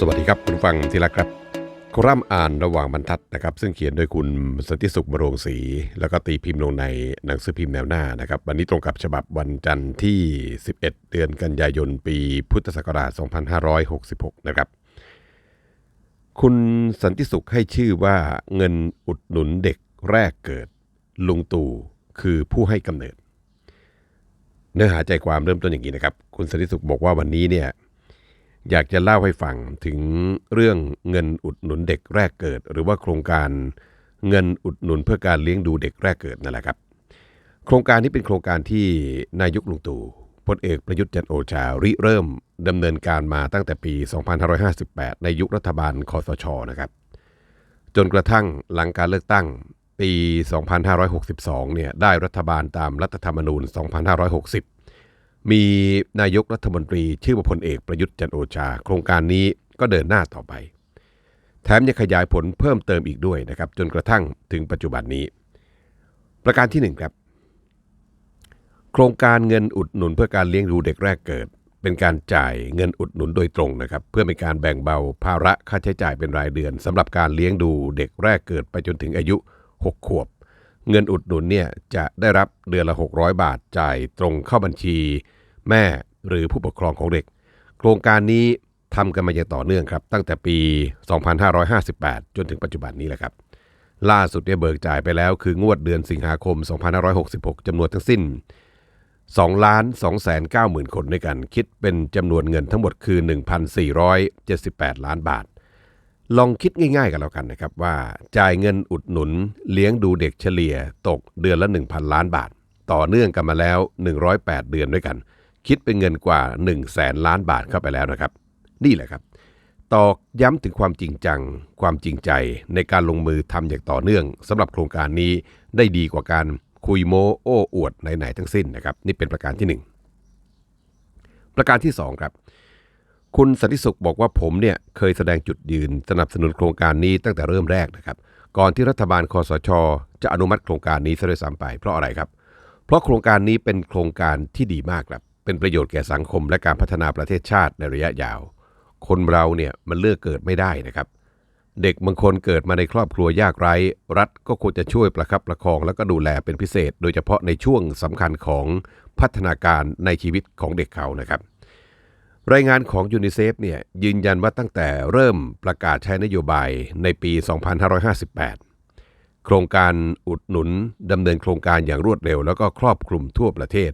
สวัสดีครับคุณฟังที่รักครับคอลัมน์อ่านระหว่างบรรทัดนะครับ ซึ่งเขียนโดยคุณสันติสุขบรงศรีแล้วก็ตีพิมพ์ลงในหนังสือพิมพ์แนวหน้านะครับ วันนี้ตรงกับฉบับวันจันทร์ที่ 11 เดือนกันยายนปีพุทธศักราช 2566 นะครับ คุณสันติสุขให้ชื่อว่าเงินอุดหนุนเด็กแรกเกิด ลุงตู่คือผู้ให้กำเนิด เนื้อหาใจความเริ่มต้นอย่างนี้นะครับ คุณสันติสุขบอกว่าวันนี้เนี่ย อยากจะเล่าให้ฟังถึงเรื่องเงินอุดหนุนเด็กแรกเกิด หรือว่าโครงการเงินอุดหนุนเพื่อการเลี้ยงดูเด็กแรกเกิดนั่นแหละครับ โครงการนี้เป็นโครงการที่นายกลุงตู่พลเอกประยุทธ์จันโอชาริเริ่มดำเนินการมาตั้งแต่ปี 2558 ในยุครัฐบาลคอสชนะครับ จนกระทั่งหลังการเลือกตั้งปี 2562 เนี่ยได้รัฐบาลตามรัฐธรรมนูญ 2560 มีนายกรัฐมนตรี ชื่อว่าพลเอกประยุทธ์จันโอชา โครงการนี้ก็เดินหน้าต่อไป แถมยังขยายผลเพิ่มเติมอีกด้วยนะครับ จนกระทั่งถึงปัจจุบันนี้ ประการที่1ครับ โครงการเงินอุดหนุนเพื่อการเลี้ยงดูเด็กแรกเกิด เป็นการจ่ายเงินอุดหนุนโดยตรงนะครับ เพื่อเป็นการแบ่งเบาภาระค่าใช้จ่ายเป็นรายเดือนสำหรับการเลี้ยงดูเด็กแรกเกิดไปจนถึงอายุ 6 ขวบ เงินอุดหนุนเนี่ยจะได้รับเดือนละ 600 บาทจ่ายตรงเข้าบัญชี แม่หรือผู้ปกครองของเด็ก โครงการนี้ทำกันมาอย่างต่อเนื่องครับ ตั้งแต่ปี 2558 จนถึงปัจจุบันนี้แหละครับ ล่าสุดเนี่ยเบิกจ่ายไปแล้วคืองวดเดือนสิงหาคม 2566จำนวนทั้งสิ้น2ล้าน2แสน9หมื่นคนด้วยกัน คิดเป็นจำนวนเงินทั้งหมดคือ 1,478 ล้านบาท ลองคิดง่ายๆกันแล้วกันนะครับว่าจ่ายเงินอุดหนุนเลี้ยงดูเด็กเฉลี่ยตกเดือนละ 1,000 ล้านบาท ต่อเนื่องกันมาแล้ว 108 เดือนด้วยกัน คิดเป็นเงินกว่า1 0 0 0 0แสนล้านบาทเข้าไปแล้วนะครับ นี่แหละครับ ตอกย้ำถึงความจริงจัง ความจริงใจในการลงมือทำอย่างต่อเนื่องสำหรับโครงการนี้ได้ดีกว่าการคุยโมโอ้อวดไหนๆทั้งสิ้นนะครับ นี่เป็นประการที่หนึ่งประการที่สองครับ คุณสันติสุขบอกว่าผมเนี่ยเคยแสดงจุดยืนสนับสนุนโครงการนี้ตั้งแต่เริ่มแรกนะครับ ก่อนที่รัฐบาลคอสช จะอนุมัติโครงการนี้ซะด้วยซ้ำไปเพราะอะไรครับ เพราะโครงการนี้เป็นโครงการที่ดีมากครับ เป็นประโยชน์แก่สังคมและการพัฒนาประเทศชาติในระยะยาว คนเราเนี่ยมันเลือกเกิดไม่ได้นะครับ เด็กบางคนเกิดมาในครอบครัวยากไร้ รัฐก็ควรจะช่วยประคับประคองแล้วก็ดูแลเป็นพิเศษ โดยเฉพาะในช่วงสำคัญของพัฒนาการในชีวิตของเด็กเขานะครับ รายงานของยูนิเซฟเนี่ยยืนยันว่าตั้งแต่เริ่มประกาศใช้นโยบายในปี 2558 โครงการอุดหนุนดำเนินโครงการอย่างรวดเร็ว แล้วก็ครอบคลุมทั่วประเทศ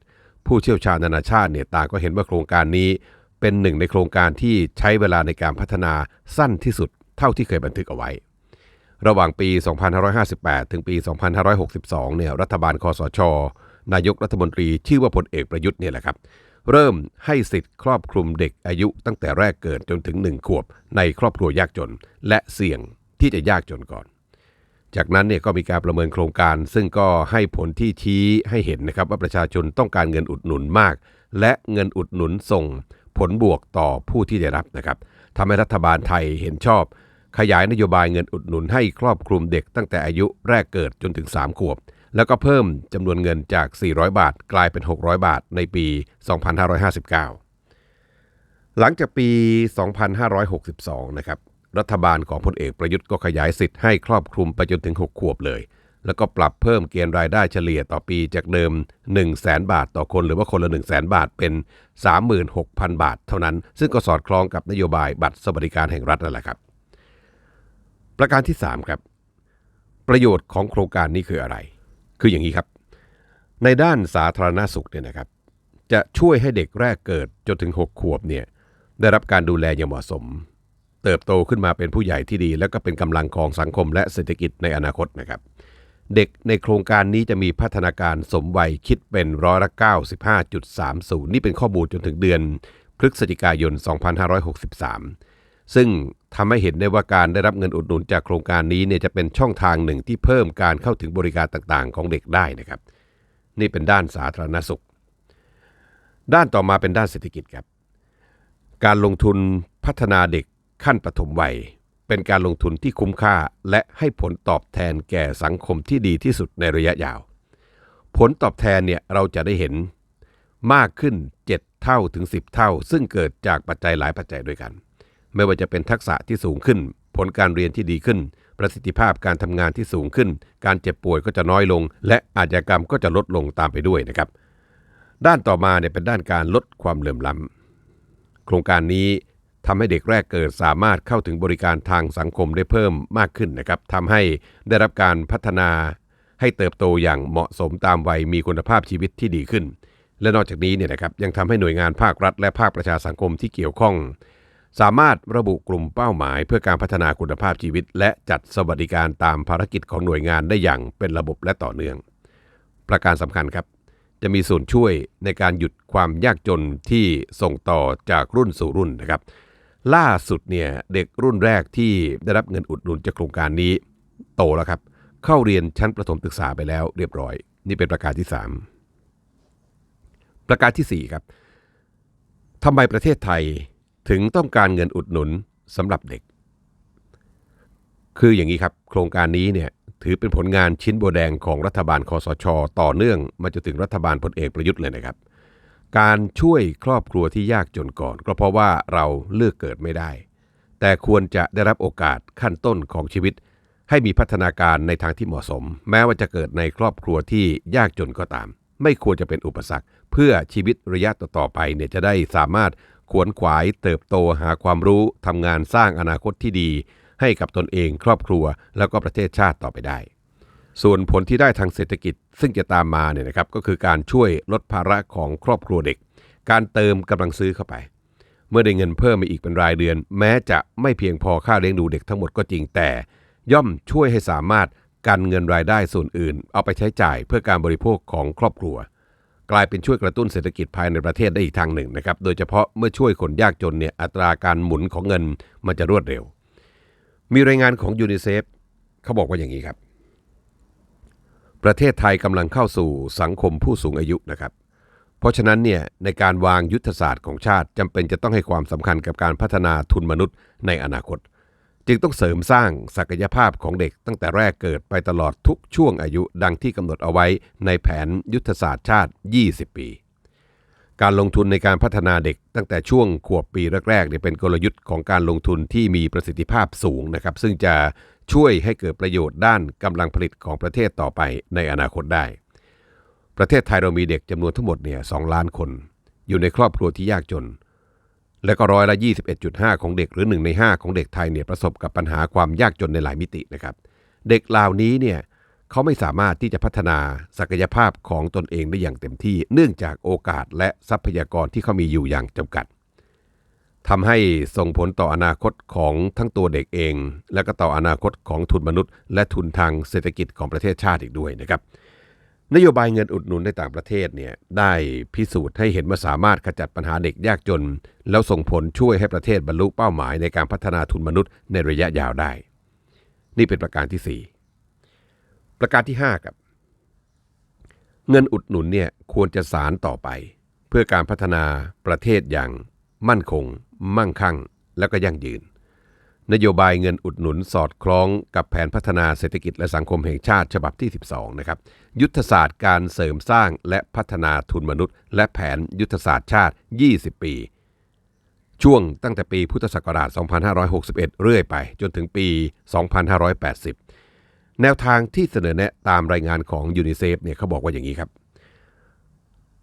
ผู้เชี่ยวชาญนานาชาติเนี่ยต่างก็เห็นว่าโครงการนี้เป็นหนึ่งในโครงการที่ใช้เวลาในการพัฒนาสั้นที่สุดเท่าที่เคยบันทึกเอาไว้ ระหว่างปี 2558 ถึงปี 2562 เนี่ยรัฐบาลคอสช นายกรัฐมนตรีชื่อว่าพลเอกประยุทธ์เนี่ยแหละครับ เริ่มให้สิทธิ์ครอบคลุมเด็กอายุตั้งแต่แรกเกิดจนถึง 1 ขวบในครอบครัวยากจน และเสี่ยงที่จะยากจนก่อน จากนั้นเนี่ยก็มีการประเมินโครงการ ซึ่งก็ให้ผลที่ชี้ให้เห็นนะครับว่าประชาชนต้องการเงินอุดหนุนมาก และเงินอุดหนุนส่งผลบวกต่อผู้ที่ได้รับนะครับทำให้รัฐบาลไทยเห็นชอบ ขยายนโยบายเงินอุดหนุนให้ครอบคลุมเด็กตั้งแต่อายุแรกเกิดจนถึง 3 ขวบ แล้วก็เพิ่มจำนวนเงินจาก 400 บาท กลายเป็น 600 บาทในปี 2559 หลังจากปี 2562 นะครับ รัฐบาลของพลเอกประยุทธ์ก็ขยายสิทธิ์ให้ครอบคลุมไปจนถึง 6 ขวบเลย แล้วก็ปรับเพิ่มเกณฑ์รายได้เฉลี่ยต่อปีจากเดิม 1 0 0 0 0แบาทต่อคนหรือว่าคนละ 1 0 0 0 0แบาทเป็น 36,000 บาท เท่านั้น ซึ่งก็สอดคล้องกับนโยบายบัตรสวัสดิการแห่งรัฐนั่นแหละครับ ประการที่ 3 ครับ ประโยชน์ของโครงการนี้คืออะไร คืออย่างนี้ครับ ในด้านสาธารณสุขเนี่ยนะครับ จะช่วยให้เด็กแรกเกิดจนถึง 6 ขวบเนี่ยได้รับการดูแลอย่างเหมาะสม เติบโตขึ้นมาเป็นผู้ใหญ่ที่ดี แล้วก็เป็นกำลังของสังคมและเศรษฐกิจในอนาคตนะครับ เด็กในโครงการนี้จะมีพัฒนาการสมวัยคิดเป็นร้อยละ95.30 นี่เป็นข้อมูลจนถึงเดือน พฤศจิกายน 2563 ซึ่งทำให้เห็นได้ว่าการได้รับเงินอุดหนุนจากโครงการนี้เนี่ยจะเป็นช่องทางหนึ่งที่เพิ่มการเข้าถึงบริการต่างๆ ของเด็กได้นะครับ นี่เป็นด้านสาธารณสุข ด้านต่อมาเป็นด้านเศรษฐกิจครับ การลงทุนพัฒนาเด็ก ขั้นปฐมวัย เป็นการลงทุนที่คุ้มค่าและให้ผลตอบแทนแก่สังคมที่ดีที่สุดในระยะยาว ผลตอบแทนเนี่ยเราจะได้เห็นมากขึ้น 7 เท่าถึง 10 เท่า ซึ่งเกิดจากปัจจัยหลายปัจจัยด้วยกัน ไม่ว่าจะเป็นทักษะที่สูงขึ้น ผลการเรียนที่ดีขึ้น ประสิทธิภาพการทำงานที่สูงขึ้น การเจ็บป่วยก็จะน้อยลง และอาชญากรรมก็จะลดลงตามไปด้วยนะครับ ด้านต่อมาเนี่ยเป็นด้านการลดความเหลื่อมล้ำโครงการนี้ ทำให้เด็กแรกเกิดสามารถเข้าถึงบริการทางสังคมได้เพิ่มมากขึ้นนะครับทำให้ได้รับการพัฒนา ให้เติบโตอย่างเหมาะสมตามวัยมีคุณภาพชีวิตที่ดีขึ้น และนอกจากนี้เนี่ยนะครับยังทำให้หน่วยงานภาครัฐ และภาคประชาสังคมที่เกี่ยวข้อง สามารถระบุกลุ่มเป้าหมาย เพื่อการพัฒนาคุณภาพชีวิต และจัดสวัสดิการตามภารกิจของหน่วยงานได้อย่างเป็นระบบและต่อเนื่อง ประการสำคัญครับจะมีส่วนช่วยในการหยุดความยากจนที่ส่งต่อจากรุ่นสู่รุ่นนะครับ ล่าสุดเนี่ยเด็กรุ่นแรกที่ได้รับเงินอุดหนุนจากโครงการนี้ โตแล้วครับ เข้าเรียนชั้นประถมศึกษาไปแล้วเรียบร้อย นี่เป็นประการที่ 3 ประการทีสี่ 4 ครับทำไมประเทศไทยถึงต้องการเงินอุดหนุนสำหรับเด็ก คืออย่างนี้ครับ โครงการนี้เนี่ยถือเป็นผลงานชิ้นโบแดงของรัฐบาลคอสช ต่อเนื่องมาจนถึงรัฐบาลพลเอกประยุทธ์เลยนะครับ การช่วยครอบครัวที่ยากจนก่อน ก็เพราะว่าเราเลือกเกิดไม่ได้ แต่ควรจะได้รับโอกาสขั้นต้นของชีวิต ให้มีพัฒนาการในทางที่เหมาะสม แม้ว่าจะเกิดในครอบครัวที่ยากจนก็ตาม ไม่ควรจะเป็นอุปสรรค เพื่อชีวิตระยะต่อๆไปเนี่ยจะได้สามารถขวนขวายเติบโตหาความรู้ทำงานสร้างอนาคตที่ดี ให้กับตนเองครอบครัวแล้วก็ประเทศชาติต่อไปได้ ส่วนผลที่ได้ทางเศรษฐกิจซึ่งจะตามมาเนี่ยนะครับก็คือการช่วยลดภาระของครอบครัวเด็ก การเติมกำลังซื้อเข้าไป เมื่อได้เงินเพิ่มมาอีกเป็นรายเดือน แม้จะไม่เพียงพอค่าเลี้ยงดูเด็กทั้งหมดก็จริงแต่ ย่อมช่วยให้สามารถกันเงินรายได้ส่วนอื่น เอาไปใช้จ่ายเพื่อการบริโภคของครอบครัว กลายเป็นช่วยกระตุ้นเศรษฐกิจภายในประเทศได้อีกทางหนึ่งนะครับโดยเฉพาะเมื่อช่วยคนยากจนเนี่ยอัตราการหมุนของเงินมันจะรวดเร็ว มีรายงานของยูนิเซฟเขาบอกว่าอย่างนี้ครับ ประเทศไทยกำลังเข้าสู่สังคมผู้สูงอายุนะครับ เพราะฉะนั้นเนี่ยในการวางยุทธศาสตร์ของชาติจำเป็นจะต้องให้ความสำคัญกับการพัฒนาทุนมนุษย์ในอนาคต จึงต้องเสริมสร้างศักยภาพของเด็กตั้งแต่แรกเกิดไปตลอดทุกช่วงอายุดังที่กำหนดเอาไว้ในแผนยุทธศาสตร์ชาติ 20 ปี การลงทุนในการพัฒนาเด็กตั้งแต่ช่วงขวบปีแรกๆเนี่ยเป็นกลยุทธ์ของการลงทุนที่มีประสิทธิภาพสูงนะครับ ซึ่งจะช่วยให้เกิดประโยชน์ด้านกำลังผลิตของประเทศต่อไปในอนาคตได้ ประเทศไทยเรามีเด็กจำนวนทั้งหมดเนี่ยสล้านคน อยู่ในครอบครัวที่ยากจน และก็ร้อยละ 21.5 ของเด็กหรือ 1 ใน 5 ของเด็กไทยเนี่ยประสบกับปัญหาความยากจนในหลายมิตินะครับ เด็กเหล่านี้เนี่ย เขาไม่สามารถที่จะพัฒนาศักยภาพของตนเองได้อย่างเต็มที่ เนื่องจากโอกาสและทรัพยากรที่เขามีอยู่อย่างจำกัดทำให้ส่งผลต่ออนาคตของทั้งตัวเด็กเอง และก็ต่ออนาคตของทุนมนุษย์ และทุนทางเศรษฐกิจของประเทศชาติอีกด้วยนะครับ นโยบายเงินอุดหนุนในต่างประเทศเนี่ยได้พิสูจน์ให้เห็นว่าสามารถขจัดปัญหาเด็กยากจน แล้วส่งผลช่วยให้ประเทศบรรลุเป้าหมายในการพัฒนาทุนมนุษย์ในระยะยาวได้ นี่เป็นประการที่ 4 ประการที่ 5 ครับ เงินอุดหนุนเนี่ยควรจะสารต่อไป เพื่อการพัฒนาประเทศอย่างมั่นคง มั่งคั่ง และก็ยั่งยืน นโยบายเงินอุดหนุนสอดคล้องกับแผนพัฒนาเศรษฐกิจและสังคมแห่งชาติฉบับที่ 12 นะครับ ยุทธศาสตร์การเสริมสร้างและพัฒนาทุนมนุษย์ และแผนยุทธศาสตร์ชาติ 20 ปี ช่วงตั้งแต่ปีพุทธศักราช 2561 เรื่อยไป จนถึงปี 2580 แนวทางที่เสนอแนะตามรายงานของยูนิเซฟเนี่ยเขาบอกว่าอย่างนี้ครับ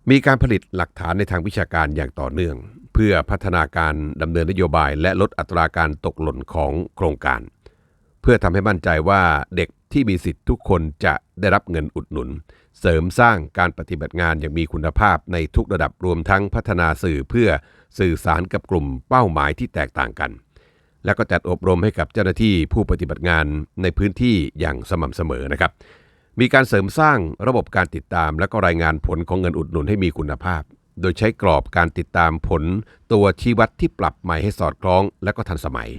มีการผลิตหลักฐานในทางวิชาการอย่างต่อเนื่อง เพื่อพัฒนาการดำเนินนโยบาย และลดอัตราการตกหล่นของโครงการ เพื่อทำให้มั่นใจว่าเด็กที่มีสิทธิ์ทุกคนจะได้รับเงินอุดหนุน เสริมสร้างการปฏิบัติงานอย่างมีคุณภาพในทุกระดับรวมทั้งพัฒนาสื่อเพื่อสื่อสารกับกลุ่มเป้าหมายที่แตกต่างกัน และก็จัดอบรมให้กับเจ้าหน้าที่ผู้ปฏิบัติงานในพื้นที่อย่างสม่ำเสมอนะครับ มีการเสริมสร้างระบบการติดตาม และก็รายงานผลของเงินอุดหนุนให้มีคุณภาพ โดยใช้กรอบการติดตามผล ตัวชี้วัดที่ปรับใหม่ให้สอดคล้อง และก็ทันสมัย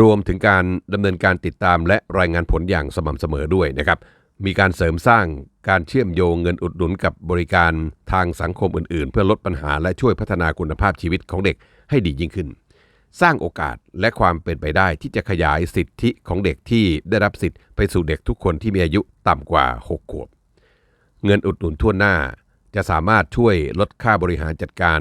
รวมถึงการดำเนินการติดตามและรายงานผลอย่างสม่ำเสมอด้วยนะครับ มีการเสริมสร้างการเชื่อมโยงเงินอุดหนุนกับบริการทางสังคมอื่น ๆ เพื่อลดปัญหาและช่วยพัฒนาคุณภาพชีวิตของเด็กให้ดียิ่งขึ้น สร้างโอกาสและความเป็นไปได้ที่จะขยายสิทธิของเด็กที่ได้รับสิทธิ์ไปสู่เด็กทุกคนที่มีอายุต่ำกว่า 6 ขวบ เงินอุดหนุนทั่วหน้า จะสามารถช่วยลดค่าบริหารจัดการ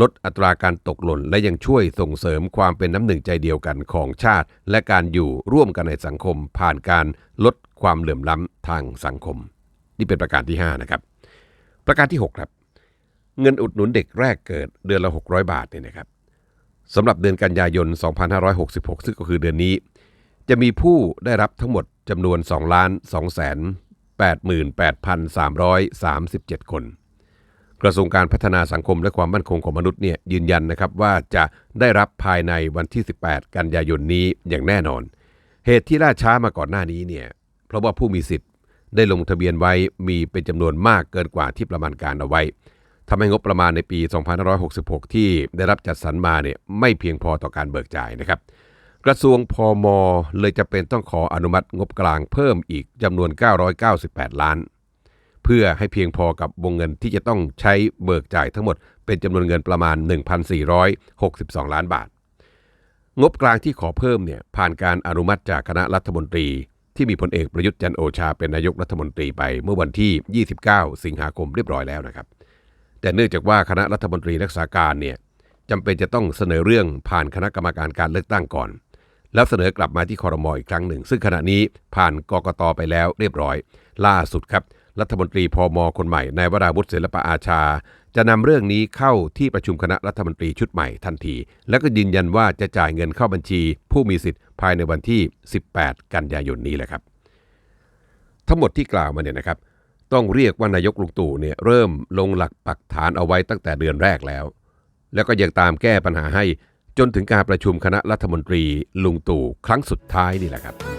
ลดอัตราการตกหล่น และยังช่วยส่งเสริมความเป็นน้ำหนึ่งใจเดียวกันของชาติ และการอยู่ร่วมกันในสังคม ผ่านการลดความเหลื่อมล้ำทางสังคม นี่เป็นประการที่ 5 นะครับ ประการที่ 6 ครับ เงินอุดหนุนเด็กแรกเกิดเดือนละ 600 บาทเนี่ยนะครับ สำหรับเดือนกันยายน 2566 ซึ่งก็คือเดือนนี้ จะมีผู้ได้รับทั้งหมดจำนวน 2 ล้าน2แสน88,337 คน กระทรวงการพัฒนาสังคมและความมั่นคงของมนุษย์เนี่ยยืนยันนะครับว่าจะได้รับภายในวันที่ 18 กันยายนนี้อย่างแน่นอน เหตุที่ล่าช้ามาก่อนหน้านี้เนี่ยเพราะว่าผู้มีสิทธิ์ได้ลงทะเบียนไว้มีเป็นจำนวนมากเกินกว่าที่ประมาณการเอาไว้ ทำให้งบประมาณในปี 2566 ที่ได้รับจัดสรรมาเนี่ยไม่เพียงพอต่อการเบิกจ่ายนะครับ กระทรวงพมเลยจะเป็นต้องขออนุมัติงบกลางเพิ่มอีกจำนวน 998 ล้าน เพื่อให้เพียงพอกับวงเงินที่จะต้องใช้เบิกจ่ายทั้งหมดเป็นจำนวนเงินประมาณ 1,462 ล้านบาท งบกลางที่ขอเพิ่มเนี่ยผ่านการอนุมัติจากคณะรัฐมนตรีที่มีพลเอกประยุทธ์จันโอชาเป็นนายกรัฐมนตรีไปเมื่อวันที่ 29 สิงหาคมเรียบร้อยแล้วนะครับ แต่เนื่องจากว่าคณะรัฐมนตรีรักษาการเนี่ยจำเป็นจะต้องเสนอเรื่องผ่านคณะกรรมการการเลือกตั้งก่อน แล้วเสนอกลับมาที่คอรมออีกครั้งหนึ่ง ซึ่งขณะนี้ผ่านกกตไปแล้วเรียบร้อย ล่าสุดครับรัฐมนตรีพมอคนใหม่นายวราวุฒิศิลปะอาชา จะนำเรื่องนี้เข้าที่ประชุมคณะรัฐมนตรีชุดใหม่ทันที แล้วก็ยืนยันว่าจะจ่ายเงินเข้าบัญชี ผู้มีสิทธิ์ภายในวันที่ 18 กันยายนนี้แหละครับ ทั้งหมดที่กล่าวมาเนี่ยนะครับ ต้องเรียกว่านายกลุงตู่เนี่ยเริ่มลงหลักปักฐานเอาไว้ตั้งแต่เดือนแรกแล้ว แล้วก็ยังตามแก้ปัญหาให้จนถึงการประชุมคณะรัฐมนตรีลุงตู่ครั้งสุดท้ายนี่แหละครับ